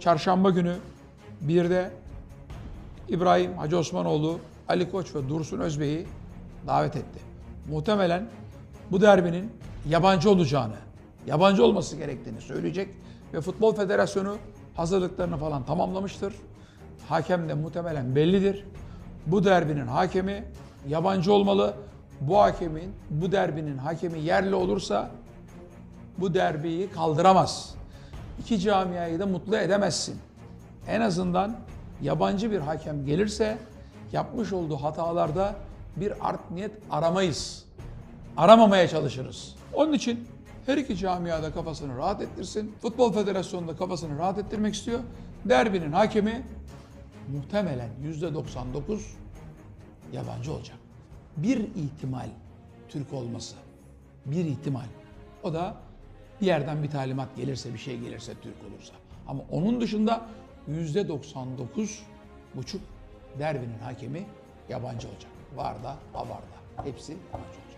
çarşamba günü bir de İbrahim Hacı Osmanoğlu, Ali Koç ve Dursun Özbey'i davet etti. Muhtemelen bu derbinin yabancı olacağını, yabancı olması gerektiğini söyleyecek ve Futbol Federasyonu hazırlıklarını falan tamamlamıştır. Hakem de muhtemelen bellidir. Bu derbinin hakemi yabancı olmalı. Bu hakemin, bu derbinin hakemi yerli olursa bu derbiyi kaldıramaz. İki camiayı da mutlu edemezsin. En azından yabancı bir hakem gelirse yapmış olduğu hatalarda bir art niyet aramayız. Aramamaya çalışırız. Onun için her iki camiada kafasını rahat ettirsin. Futbol Federasyonu da kafasını rahat ettirmek istiyor. Derbinin hakemi muhtemelen %99 yabancı olacak. Bir ihtimal Türk olması. Bir ihtimal. O da bir yerden bir talimat gelirse, bir şey gelirse Türk olursa. Ama onun dışında %99 buçuk derbinin hakemi yabancı olacak. Var da, ha var da. Hepsi yabancı olacak.